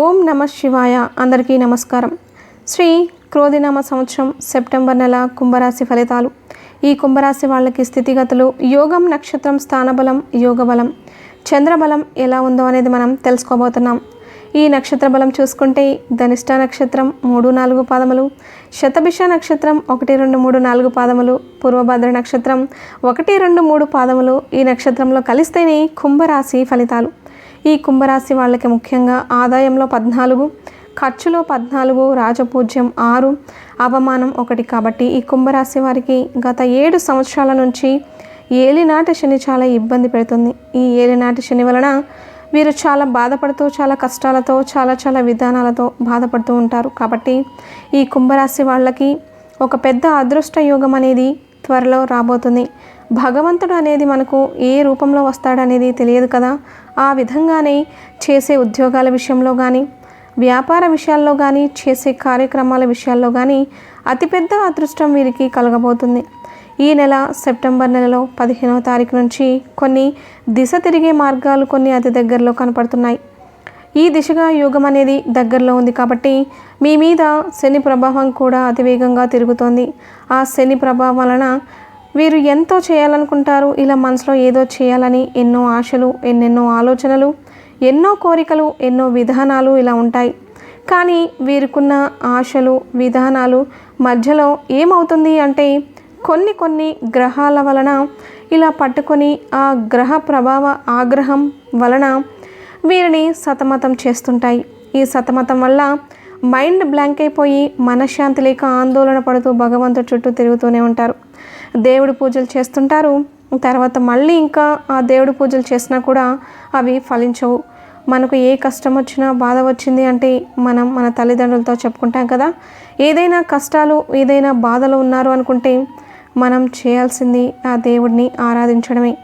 ఓం నమ శివాయ. అందరికీ నమస్కారం. శ్రీ క్రోధినామ సంవత్సరం సెప్టెంబర్ నెల కుంభరాశి ఫలితాలు. ఈ కుంభరాశి వాళ్ళకి స్థితిగతులు యోగం నక్షత్రం స్థానబలం యోగబలం. చంద్రబలం ఎలా ఉందో అనేది మనం తెలుసుకోబోతున్నాం. ఈ నక్షత్ర బలం చూసుకుంటే ధనిష్ట నక్షత్రం మూడు నాలుగు పాదములు శతభిష నక్షత్రం ఒకటి రెండు మూడు నాలుగు పాదములు పూర్వభద్ర నక్షత్రం ఒకటి రెండు మూడు పాదములు ఈ నక్షత్రంలో కలిస్తేనే కుంభరాశి ఫలితాలు. ఈ కుంభరాశి వాళ్ళకి ముఖ్యంగా ఆదాయంలో పద్నాలుగు ఖర్చులో పద్నాలుగు రాజపూజ్యం ఆరు అవమానం ఒకటి కాబట్టి ఈ కుంభరాశి వారికి గత ఏడు సంవత్సరాల నుంచి ఏలినాటి శని చాలా ఇబ్బంది పెడుతుంది. ఈ ఏలినాటి శని వలన వీరు చాలా బాధపడుతూ చాలా కష్టాలతో చాలా చాలా విధానాలతో బాధపడుతూ ఉంటారు. కాబట్టి ఈ కుంభరాశి వాళ్ళకి ఒక పెద్ద అదృష్ట యోగం అనేది త్వరలో రాబోతుంది. భగవంతుడు అనేది మనకు ఏ రూపంలో వస్తాడనేది తెలియదు కదా? ఆ విధంగానే చేసే ఉద్యోగాల విషయంలో కానీ వ్యాపార విషయాల్లో కానీ చేసే కార్యక్రమాల విషయాల్లో కానీ అతిపెద్ద అదృష్టం వీరికి కలగబోతుంది. ఈ నెల సెప్టెంబర్ నెలలో పదిహేనవ తారీఖు నుంచి కొన్ని దిశ తిరిగే మార్గాలు కొన్ని అతి దగ్గరలో కనపడుతున్నాయి. ఈ దిశగా యోగం అనేది దగ్గరలో ఉంది కాబట్టి మీ మీద శని ప్రభావం కూడా అతివేగంగా తిరుగుతోంది. ఆ శని ప్రభావం వలన వీరు ఎంతో చేయాలనుకుంటారు. ఇలా మనసులో ఏదో చేయాలని ఎన్నో ఆశలు ఎన్నెన్నో ఆలోచనలు ఎన్నో కోరికలు ఎన్నో విధానాలు ఇలా ఉంటాయి. కానీ వీరికున్న ఆశలు విధానాలు మధ్యలో ఏమవుతుంది అంటే కొన్ని కొన్ని గ్రహాల వలన ఇలా పట్టుకొని ఆ గ్రహ ప్రభావ ఆగ్రహం వలన వీరిని సతమతం చేస్తుంటాయి. ఈ సతమతం వల్ల మైండ్ బ్లాంక్ అయిపోయి మనశ్శాంతి లేక ఆందోళన పడుతూ భగవంతుడి చుట్టూ తిరుగుతూనే ఉంటారు. దేవుడి పూజలు చేస్తుంటారు. తర్వాత మళ్ళీ ఇంకా ఆ దేవుడి పూజలు చేసినా కూడా అవి ఫలించవు. మనకు ఏ కష్టం వచ్చినా బాధ వచ్చింది అంటే మనం మన తల్లిదండ్రులతో చెప్పుకుంటాం కదా. ఏదైనా కష్టాలు ఏదైనా బాధలు ఉన్నారు అనుకుంటే మనం చేయాల్సింది ఆ దేవుడిని ఆరాధించడమే.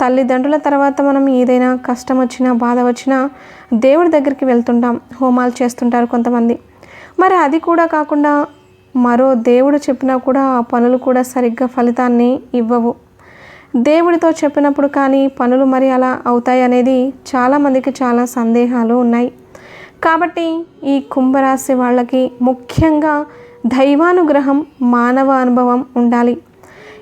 తల్లిదండ్రుల తర్వాత మనం ఏదైనా కష్టం వచ్చినా బాధ వచ్చినా దేవుడి దగ్గరికి వెళ్తుంటాం. హోమాలు చేస్తుంటారు కొంతమంది. మరి అది కూడా కాకుండా మరో దేవుడు చెప్పినా కూడా ఆ పనులు కూడా సరిగ్గా ఫలితాన్ని ఇవ్వవు. దేవుడితో చెప్పినప్పుడు కానీ పనులు మరి అలా అవుతాయి అనేది చాలామందికి చాలా సందేహాలు ఉన్నాయి. కాబట్టి ఈ కుంభరాశి వాళ్ళకి ముఖ్యంగా దైవానుగ్రహం మానవ అనుభవం ఉండాలి.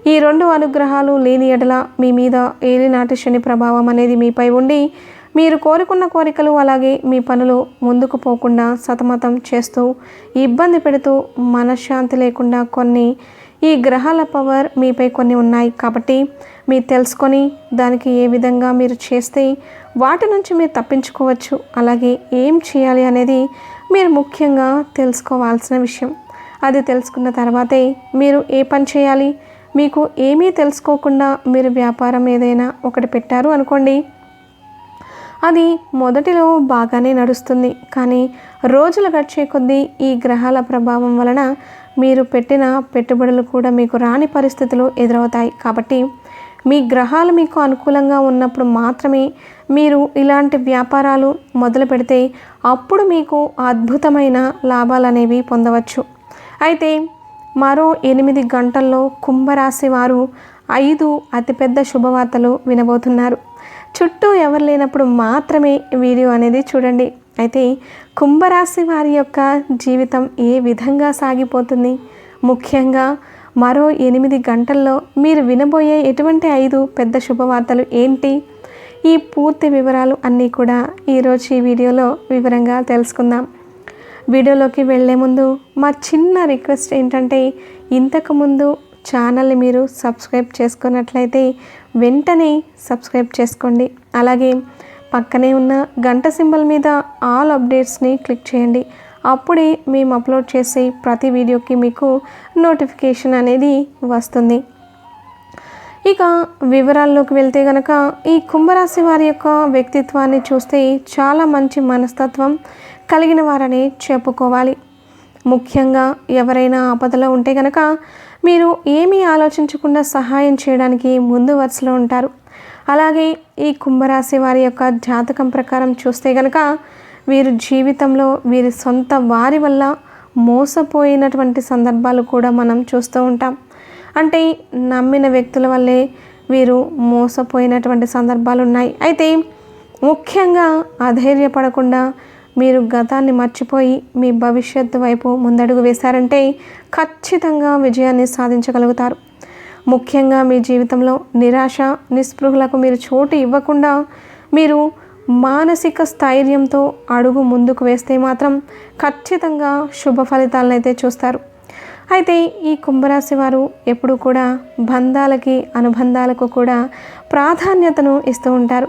ఈ రెండు అనుగ్రహాలు లేని ఎడల మీ మీద ఏలినాటి శని ప్రభావం అనేది మీపై ఉండి మీరు కోరుకున్న కోరికలు అలాగే మీ పనులు ముందుకు పోకుండా సతమతం చేస్తూ ఇబ్బంది పెడుతూ మనశ్శాంతి లేకుండా కొన్ని ఈ గ్రహాల పవర్ మీపై కొన్ని ఉన్నాయి కాబట్టి మీరు తెలుసుకొని దానికి ఏ విధంగా మీరు చేస్తే వాటి నుంచి మీరు తప్పించుకోవచ్చు అలాగే ఏం చేయాలి అనేది మీరు ముఖ్యంగా తెలుసుకోవాల్సిన విషయం. అది తెలుసుకున్న తర్వాతే మీరు ఏ పని చేయాలి మీకు ఏమీ తెలుసుకోకుండా మీరు వ్యాపారం ఏదైనా ఒకటి పెట్టారు అనుకోండి అది మొదటిలో బాగానే నడుస్తుంది. కానీ రోజులు గడిచే కొద్దీ ఈ గ్రహాల ప్రభావం వలన మీరు పెట్టిన పెట్టుబడులు కూడా మీకు రాని పరిస్థితులు ఎదురవుతాయి. కాబట్టి మీ గ్రహాలు మీకు అనుకూలంగా ఉన్నప్పుడు మాత్రమే మీరు ఇలాంటి వ్యాపారాలు మొదలు పెడితే అప్పుడు మీకు అద్భుతమైన లాభాలు అనేవి పొందవచ్చు. అయితే మరో ఎనిమిది గంటల్లో కుంభరాశి వారు ఐదు అతిపెద్ద శుభవార్తలు వినబోతున్నారు. చుట్టూ ఎవరు లేనప్పుడు మాత్రమే వీడియో అనేది చూడండి. అయితే కుంభరాశి వారి యొక్క జీవితం ఏ విధంగా సాగిపోతుంది? ముఖ్యంగా మరో ఎనిమిది గంటల్లో మీరు వినబోయే ఎటువంటి ఐదు పెద్ద శుభవార్తలు ఏంటి? ఈ పూర్తి వివరాలు అన్నీ కూడా ఈరోజు ఈ వీడియోలో వివరంగా తెలుసుకుందాం. వీడియోలోకి వెళ్ళే ముందు మా చిన్న రిక్వెస్ట్ ఏంటంటే ఇంతకుముందు ఛానల్ని మీరు సబ్స్క్రైబ్ చేసుకున్నట్లయితే వెంటనే సబ్స్క్రైబ్ చేసుకోండి. అలాగే పక్కనే ఉన్న గంట సింబల్ మీద ఆల్ అప్డేట్స్ని క్లిక్ చేయండి. అప్పుడే మేము అప్లోడ్ చేసే ప్రతి వీడియోకి మీకు నోటిఫికేషన్ అనేది వస్తుంది. ఇక వివరాల్లోకి వెళ్తే గనక ఈ కుంభరాశి వారి యొక్క వ్యక్తిత్వాన్ని చూస్తే చాలా మంచి మనస్తత్వం కలిగిన వారని చెప్పుకోవాలి. ముఖ్యంగా ఎవరైనా ఆపదలో ఉంటే కనుక మీరు ఏమీ ఆలోచించకుండా సహాయం చేయడానికి ముందు వరుసలో ఉంటారు. అలాగే ఈ కుంభరాశి వారి యొక్క జాతకం ప్రకారం చూస్తే కనుక వీరు జీవితంలో వీరి సొంత వారి వల్ల మోసపోయినటువంటి సందర్భాలు కూడా మనం చూస్తూ ఉంటాం. అంటే నమ్మిన వ్యక్తుల వల్లే వీరు మోసపోయినటువంటి సందర్భాలు ఉన్నాయి. అయితే ముఖ్యంగా అధైర్యపడకుండా మీరు గతాన్ని మర్చిపోయి మీ భవిష్యత్తు వైపు ముందడుగు వేశారంటే ఖచ్చితంగా విజయాన్ని సాధించగలుగుతారు. ముఖ్యంగా మీ జీవితంలో నిరాశ నిస్పృహలకు మీరు చోటు ఇవ్వకుండా మీరు మానసిక స్థైర్యంతో అడుగు ముందుకు వేస్తే మాత్రం ఖచ్చితంగా శుభ ఫలితాలను అయితే చూస్తారు. అయితే ఈ కుంభరాశి వారు ఎప్పుడు కూడా బంధాలకి అనుబంధాలకు కూడా ప్రాధాన్యతను ఇస్తూ ఉంటారు.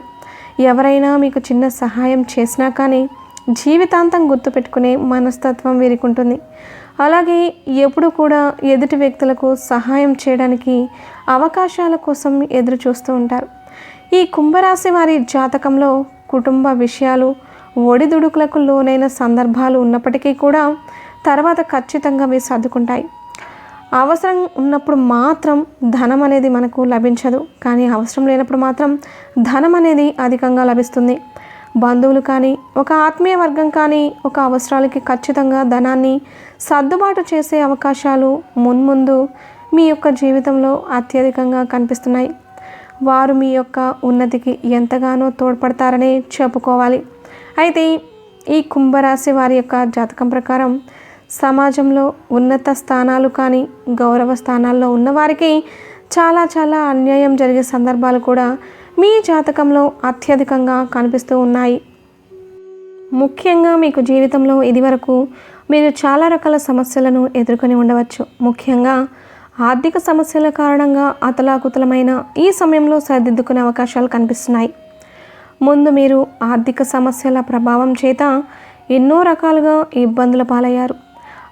ఎవరైనా మీకు చిన్న సహాయం చేసినా కానీ జీవితాంతం గుర్తుపెట్టుకునే మనస్తత్వం వీరికి ఉంటుంది అలాగే ఎప్పుడు కూడా ఎదుటి వ్యక్తులకు సహాయం చేయడానికి అవకాశాల కోసం ఎదురు చూస్తూ ఉంటారు. ఈ కుంభరాశి వారి జాతకంలో కుటుంబ విషయాలు ఒడిదుడుకులకు లోనైన సందర్భాలు ఉన్నప్పటికీ కూడా తర్వాత ఖచ్చితంగా అవి సర్దుకుంటాయి. అవసరం ఉన్నప్పుడు మాత్రం ధనం అనేది మనకు లభించదు. కానీ అవసరం లేనప్పుడు మాత్రం ధనం అనేది అధికంగా లభిస్తుంది. బంధువులు కానీ ఒక ఆత్మీయ వర్గం కానీ ఒక అవసరాలకి ఖచ్చితంగా ధనాన్ని సర్దుబాటు చేసే అవకాశాలు మున్ముందు మీ యొక్క జీవితంలో అత్యధికంగా కనిపిస్తున్నాయి. వారు మీ యొక్క ఉన్నతికి ఎంతగానో తోడ్పడతారని చెప్పుకోవాలి. అయితే ఈ కుంభరాశి వారి యొక్క జాతకం ప్రకారం సమాజంలో ఉన్నత స్థానాలు కానీ గౌరవ స్థానాల్లో ఉన్నవారికి చాలా చాలా అన్యాయం జరిగే సందర్భాలు కూడా మీ జాతకంలో అత్యధికంగా కనిపిస్తూ ఉన్నాయి. ముఖ్యంగా మీకు జీవితంలో ఇదివరకు మీరు చాలా రకాల సమస్యలను ఎదుర్కొని ఉండవచ్చు. ముఖ్యంగా ఆర్థిక సమస్యల కారణంగా అతలాకుతలమైన ఈ సమయంలో సరిదిద్దుకునే అవకాశాలు కనిపిస్తున్నాయి. ముందు మీరు ఆర్థిక సమస్యల ప్రభావం చేత ఎన్నో రకాలుగా ఇబ్బందుల పాలయ్యారు.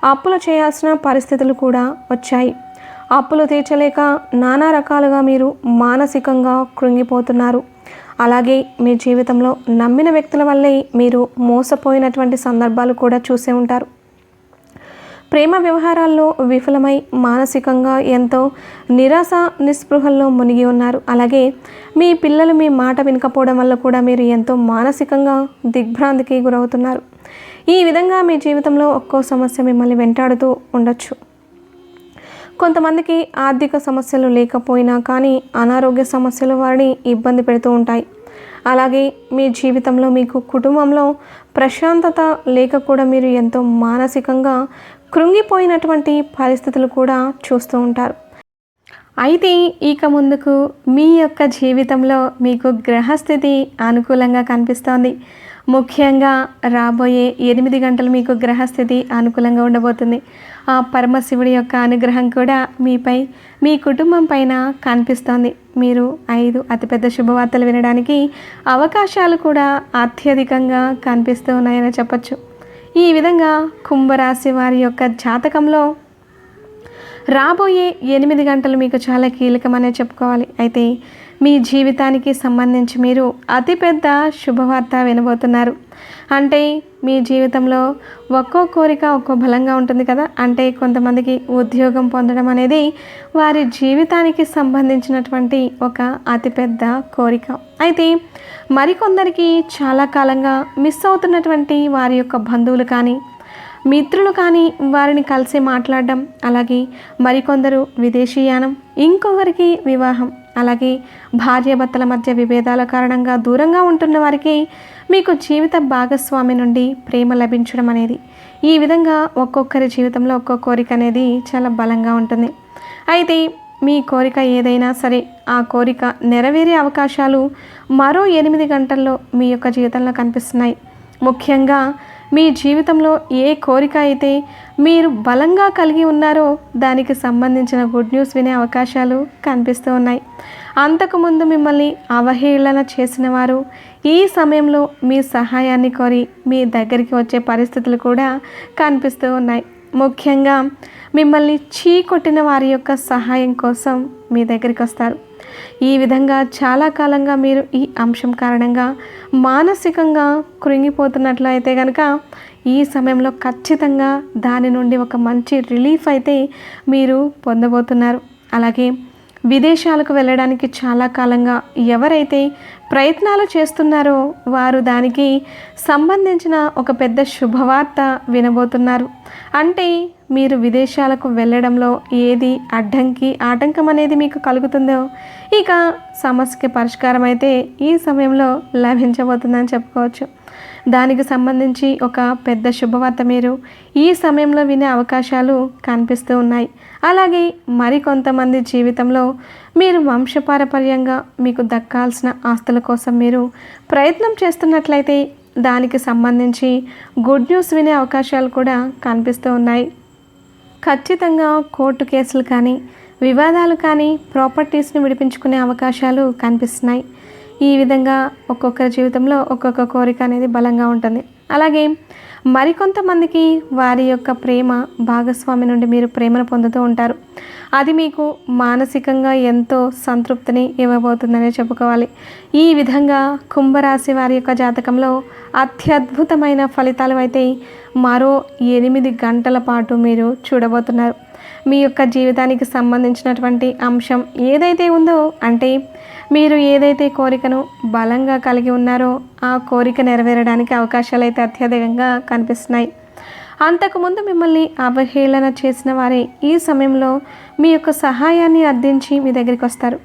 అప్పులు చేయాల్సిన పరిస్థితులు కూడా వచ్చాయి. అప్పులు తీర్చలేక నానా రకాలుగా మీరు మానసికంగా కృంగిపోతున్నారు. అలాగే మీ జీవితంలో నమ్మిన వ్యక్తుల వల్లే మీరు మోసపోయినటువంటి సందర్భాలు కూడా చూసే ఉంటారు. ప్రేమ వ్యవహారాల్లో విఫలమై మానసికంగా ఎంతో నిరాశ నిస్పృహల్లో మునిగి ఉన్నారు. అలాగే మీ పిల్లలు మీ మాట వినకపోవడం వల్ల కూడా మీరు ఎంతో మానసికంగా దిగ్భ్రాంతికి గురవుతున్నారు. ఈ విధంగా మీ జీవితంలో ఒక్కో సమస్య మిమ్మల్ని వెంటాడుతూ ఉండొచ్చు. కొంతమందికి ఆర్థిక సమస్యలు లేకపోయినా కానీ అనారోగ్య సమస్యలు వారిని ఇబ్బంది పెడుతూ ఉంటాయి. అలాగే మీ జీవితంలో మీకు కుటుంబంలో ప్రశాంతత లేక కూడా మీరు ఎంతో మానసికంగా కృంగిపోయినటువంటి పరిస్థితులు కూడా చూస్తూ ఉంటారు. అయితే ఇక ముందుకు మీ యొక్క జీవితంలో మీకు గ్రహస్థితి అనుకూలంగా కనిపిస్తోంది. ముఖ్యంగా రాబోయే ఎనిమిది గంటలు మీకు గ్రహస్థితి అనుకూలంగా ఉండబోతుంది. ఆ పరమశివుడి యొక్క అనుగ్రహం కూడా మీపై మీ కుటుంబం పైన కనిపిస్తోంది. మీరు ఐదు అతిపెద్ద శుభవార్తలు వినడానికి అవకాశాలు కూడా అత్యధికంగా కనిపిస్తూ ఉన్నాయని చెప్పచ్చు. ఈ విధంగా కుంభరాశి వారి యొక్క జాతకంలో రాబోయే ఎనిమిది గంటలు మీకు చాలా కీలకమనే చెప్పుకోవాలి. అయితే మీ జీవితానికి సంబంధించి మీరు అతిపెద్ద శుభవార్త వినబోతున్నారు. అంటే మీ జీవితంలో ఒక్కో కోరిక ఒక్కో బలంగా ఉంటుంది కదా? అంటే కొంతమందికి ఉద్యోగం పొందడం అనేది వారి జీవితానికి సంబంధించినటువంటి ఒక అతిపెద్ద కోరిక. అయితే మరికొందరికి చాలా కాలంగా మిస్ అవుతున్నటువంటి వారి యొక్క బంధువులు కానీ మిత్రులు కానీ వారిని కలిసి మాట్లాడడం అలాగే మరికొందరు విదేశీయానం ఇంకొకరికి వివాహం అలాగే భార్యాభర్తల మధ్య విభేదాల కారణంగా దూరంగా ఉంటున్న వారికి మీకు జీవిత భాగస్వామి నుండి ప్రేమ లభించడం అనేది. ఈ విధంగా ఒక్కొక్కరి జీవితంలో ఒక్కో కోరిక అనేది చాలా బలంగా ఉంటుంది. అయితే మీ కోరిక ఏదైనా సరే ఆ కోరిక నెరవేరే అవకాశాలు మరో ఎనిమిది గంటల్లో మీ యొక్క జీవితంలో కనిపిస్తున్నాయి. ముఖ్యంగా మీ జీవితంలో ఏ కోరిక అయితే మీరు బలంగా కలిగి ఉన్నారో దానికి సంబంధించిన గుడ్ న్యూస్ వినే అవకాశాలు కనిపిస్తూ ఉన్నాయి. అంతకుముందు మిమ్మల్ని అవహేళన చేసిన వారు ఈ సమయంలో మీ సహాయాన్ని కోరి మీ దగ్గరికి వచ్చే పరిస్థితులు కూడా కనిపిస్తూ ఉన్నాయి. ముఖ్యంగా మిమ్మల్ని చీకొట్టిన వారి యొక్క సహాయం కోసం మీ దగ్గరికి వస్తారు. ఈ విధంగా చాలా కాలంగా మీరు ఈ అంశం కారణంగా మానసికంగా కృంగిపోతున్నట్లు అయితే కనుక ఈ సమయంలో ఖచ్చితంగా దాని నుండి ఒక మంచి రిలీఫ్ అయితే మీరు పొందబోతున్నారు. అలాగే విదేశాలకు వెళ్ళడానికి చాలా కాలంగా ఎవరైతే ప్రయత్నాలు చేస్తున్నారో వారు దానికి సంబంధించిన ఒక పెద్ద శుభవార్త వినబోతున్నారు. అంటే మీరు విదేశాలకు వెళ్ళడంలో ఏది అడ్డంకి ఆటంకం అనేది మీకు కలుగుతుందో ఇక సమస్యకి పరిష్కారం అయితే ఈ సమయంలో లభించబోతుందని చెప్పుకోవచ్చు. దానికి సంబంధించి ఒక పెద్ద శుభవార్త మీరు ఈ సమయంలో వినే అవకాశాలు కనిపిస్తూ ఉన్నాయి. అలాగే మరికొంతమంది జీవితంలో మీరు వంశపారపర్యంగా మీకు దక్కాల్సిన ఆస్తుల కోసం మీరు ప్రయత్నం చేస్తున్నట్లయితే దానికి సంబంధించి గుడ్ న్యూస్ వినే అవకాశాలు కూడా కనిపిస్తూ ఉన్నాయి. ఖచ్చితంగా కోర్టు కేసులు కానీ వివాదాలు కానీ ప్రాపర్టీస్ని విడిపించుకునే అవకాశాలు కనిపిస్తున్నాయి. ఈ విధంగా ఒక్కొక్కరి జీవితంలో ఒక్కొక్క కోరిక అనేది బలంగా ఉంటుంది. అలాగే మరికొంతమందికి వారి యొక్క ప్రేమ భాగస్వామి నుండి మీరు ప్రేమను పొందుతూ ఉంటారు. అది మీకు మానసికంగా ఎంతో సంతృప్తిని ఇవ్వబోతుందనే చెప్పుకోవాలి. ఈ విధంగా కుంభరాశి వారి యొక్క జాతకంలో అత్యద్భుతమైన ఫలితాలు అయితే మరో ఎనిమిది గంటల పాటు మీరు చూడబోతున్నారు. మీ యొక్క జీవితానికి సంబంధించినటువంటి అంశం ఏదైతే ఉందో అంటే మీరు ఏదైతే కోరికను బలంగా కలిగి ఉన్నారో ఆ కోరిక నెరవేరడానికి అవకాశాలు అయితే అత్యధికంగా కనిపిస్తున్నాయి. అంతకుముందు మిమ్మల్ని అవహేళన చేసిన వారే ఈ సమయంలో మీ యొక్క సహాయాన్ని అర్థించి మీ దగ్గరికి వస్తారు.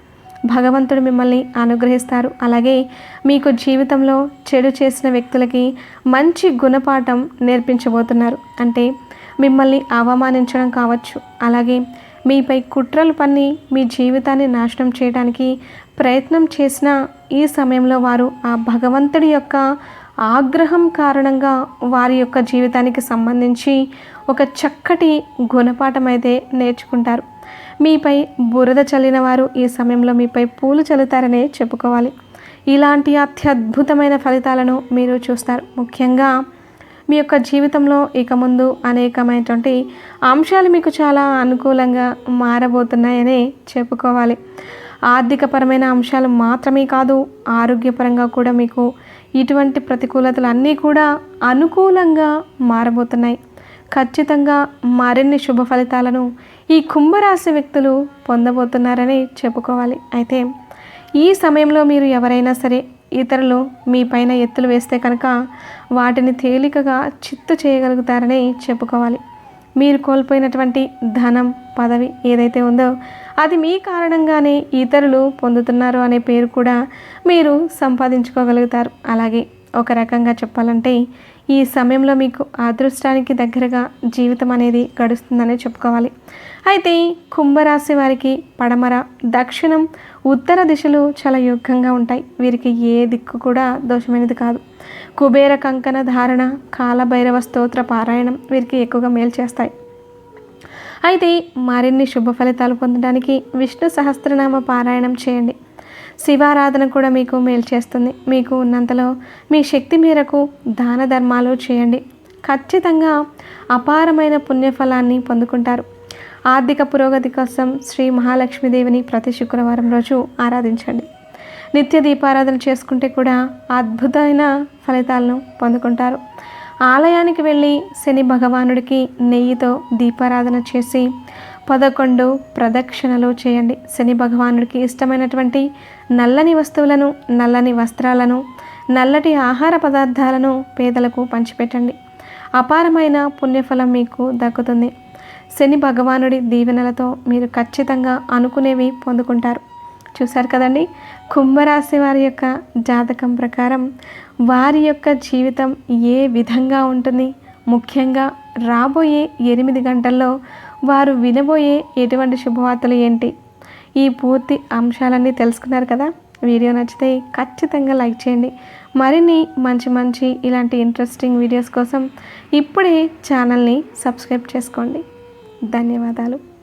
భగవంతుడు మిమ్మల్ని అనుగ్రహిస్తారు. అలాగే మీకు జీవితంలో చెడు చేసిన వ్యక్తులకి మంచి గుణపాఠం నేర్పించబోతున్నారు. అంటే మిమ్మల్ని అవమానించడం కావచ్చు. అలాగే మీపై కుట్రలు పన్ని మీ జీవితాన్ని నాశనం చేయడానికి ప్రయత్నం చేసిన ఈ సమయంలో వారు ఆ భగవంతుడి యొక్క ఆగ్రహం కారణంగా వారి యొక్క జీవితానికి సంబంధించి ఒక చక్కటి గుణపాఠం అయితే నేర్చుకుంటారు. మీపై బురద చల్లిన వారు ఈ సమయంలో మీపై పూలు చల్లుతారనే చెప్పుకోవాలి. ఇలాంటి అత్యద్భుతమైన ఫలితాలను మీరు చూస్తారు. ముఖ్యంగా మీ యొక్క జీవితంలో ఇక ముందు అనేకమైనటువంటి అంశాలు మీకు చాలా అనుకూలంగా మారబోతున్నాయని చెప్పుకోవాలి. ఆర్థికపరమైన అంశాలు మాత్రమే కాదు ఆరోగ్యపరంగా కూడా మీకు ఇటువంటి ప్రతికూలతలు అన్నీ కూడా అనుకూలంగా మారబోతున్నాయి. ఖచ్చితంగా మరిన్ని శుభ ఫలితాలను ఈ కుంభరాశి వ్యక్తులు పొందబోతున్నారని చెప్పుకోవాలి. అయితే ఈ సమయంలో మీరు ఎవరైనా సరే ఇతరులు మీ పైన ఎత్తులు వేస్తే కనుక వాటిని తేలికగా చిత్తు చేయగలుగుతారని చెప్పుకోవాలి. మీరు కోల్పోయినటువంటి ధనం పదవి ఏదైతే ఉందో అది మీ కారణంగానే ఇతరులు పొందుతున్నారు అనే పేరు కూడా మీరు సంపాదించుకోగలుగుతారు. అలాగే ఒక రకంగా చెప్పాలంటే ఈ సమయంలో మీకు అదృష్టానికి దగ్గరగా జీవితం అనేది గడుస్తుందనే చెప్పుకోవాలి. అయితే కుంభరాశి వారికి పడమర దక్షిణం ఉత్తర దిశలు చాలా యోగ్యంగా ఉంటాయి. వీరికి ఏ దిక్కు కూడా దోషమైనది కాదు. కుబేర కంకణ ధారణ కాలభైరవ స్తోత్ర పారాయణం వీరికి ఎక్కువగా మేలు చేస్తాయి. అయితే మరిన్ని శుభ ఫలితాలు పొందడానికి విష్ణు సహస్రనామ పారాయణం చేయండి. శివారాధన కూడా మీకు మేలు చేస్తుంది. మీకు ఉన్నంతలో మీ శక్తి మేరకు దాన ధర్మాలు చేయండి. ఖచ్చితంగా అపారమైన పుణ్యఫలాన్ని పొందుకుంటారు. ఆర్థిక పురోగతి కోసం శ్రీ మహాలక్ష్మీదేవిని ప్రతి శుక్రవారం రోజు ఆరాధించండి. నిత్య దీపారాధన చేసుకుంటే కూడా అద్భుతమైన ఫలితాలను పొందుకుంటారు. ఆలయానికి వెళ్ళి శని భగవానుడికి నెయ్యితో దీపారాధన చేసి పదకొండు ప్రదక్షిణలు చేయండి. శని భగవానుడికి ఇష్టమైనటువంటి నల్లని వస్తువులను నల్లని వస్త్రాలను నల్లటి ఆహార పదార్థాలను పేదలకు పంచిపెట్టండి. అపారమైన పుణ్యఫలం మీకు దక్కుతుంది. శని భగవానుడి దీవెనలతో మీరు ఖచ్చితంగా అనుకునేవి పొందుకుంటారు. చూశారు కదండి? కుంభరాశి వారి యొక్క జాతకం ప్రకారం వారి యొక్క జీవితం ఏ విధంగా ఉంటుంది? ముఖ్యంగా రాబోయే ఎనిమిది గంటల్లో వారు వినబోయే ఎటువంటి శుభవార్తలు ఏంటి? ఈ పూర్తి అంశాలన్నీ తెలుసుకున్నారు కదా? వీడియో నచ్చితే ఖచ్చితంగా లైక్ చేయండి. మరిన్ని మంచి మంచి ఇలాంటి ఇంట్రెస్టింగ్ వీడియోస్ కోసం ఇప్పుడే ఛానల్ని సబ్స్క్రైబ్ చేసుకోండి. ధన్యవాదాలు.